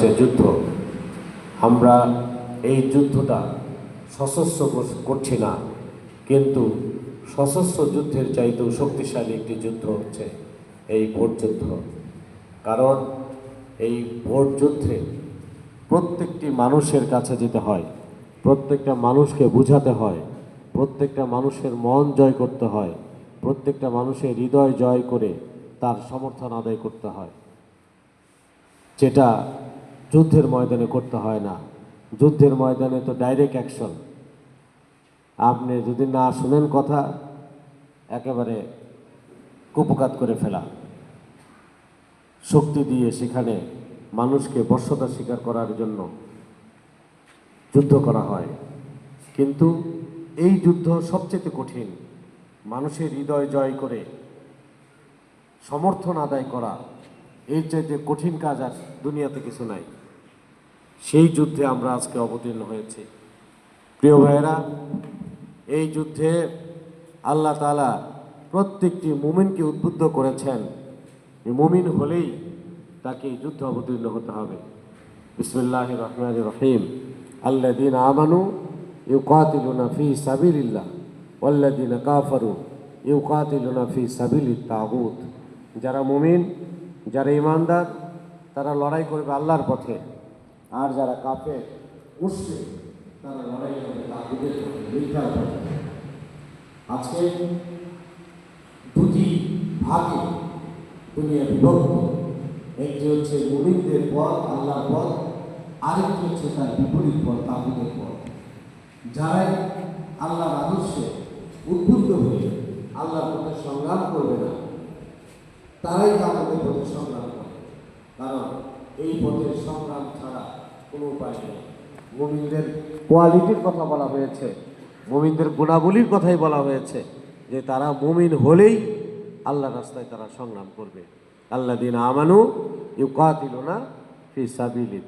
হচ্ছে যুদ্ধ। আমরা এই যুদ্ধটা সশস্ত্র করছি না, কিন্তু সশস্ত্র যুদ্ধের চাইতেও শক্তিশালী একটি যুদ্ধ হচ্ছে এই ভোট যুদ্ধ। কারণ এই ভোট যুদ্ধে প্রত্যেকটি মানুষের কাছে যেতে হয়, প্রত্যেকটা মানুষকে বুঝাতে হয়, প্রত্যেকটা মানুষের মন জয় করতে হয়, প্রত্যেকটা মানুষের হৃদয় জয় করে তার সমর্থন আদায় করতে হয়। যেটা যুদ্ধের ময়দানে করতে হয় না। যুদ্ধের ময়দানে তো ডাইরেক্ট অ্যাকশন আপনি যদি না শুনেন কথা, একেবারে কুপকাত করে ফেলা। শক্তি দিয়ে সেখানে মানুষকে বর্ষতা স্বীকার করার জন্য যুদ্ধ করা হয়। কিন্তু এই যুদ্ধ সবচেয়ে কঠিন। মানুষের হৃদয় জয় করে, সমর্থন আদায় করা, এর চাইতে কঠিন কাজ আর দুনিয়াতে কিছু নাই। সেই যুদ্ধে আমরা আজকে অবতীর্ণ হয়েছি। প্রিয় ভাইয়েরা, এই যুদ্ধে আল্লাহ তাআলা প্রত্যেকটি মুমিনকে উদ্বুদ্ধ করেছেন। মুমিন হলেই তাকে এই যুদ্ধে অবতীর্ণ হতে হবে। বিসমুল্লাহ রহমান রহিম। আল্লাদিন আমানু ইউকাতিলুনা ফি সাবিলিল্লাহ ওয়াল্লাদিন কাফারু ইউকাতিলুনা ফি সাবিলি তাগুত। যারা মুমিন, যারা ইমানদার তারা লড়াই করবে আল্লাহর পথে। আর যারা কাফে মুসলিম তারা লড়াই করবে তাদের পথে আজকে দুটি ভাগে দুনিয়া বিভক্ত। একটি হচ্ছে মুমিনদের পথ, আল্লাহর পথ, আরেকটি হচ্ছে তার বিপরীত পথ তাগুদের পথ। যারাই আল্লাহর আদর্শে উদ্বুদ্ধ হয়ে আল্লাহর পথে সংগ্রাম করবে না, তারাই তাগুদের পথে সংগ্রাম করে। কারণ এই পথের সংগ্রাম ছাড়া কোনো উপায় নেই। মুমিনদের কোয়ালিটির কথা বলা হয়েছে, মুমিনদের গুণাবলীর কথাই বলা হয়েছে যে তারা মুমিন হলেই আল্লাহ রাস্তায় তারা সংগ্রাম করবে। আল্লাহ দিন আমানু ইউ কাতিল না ফি সাবিলিত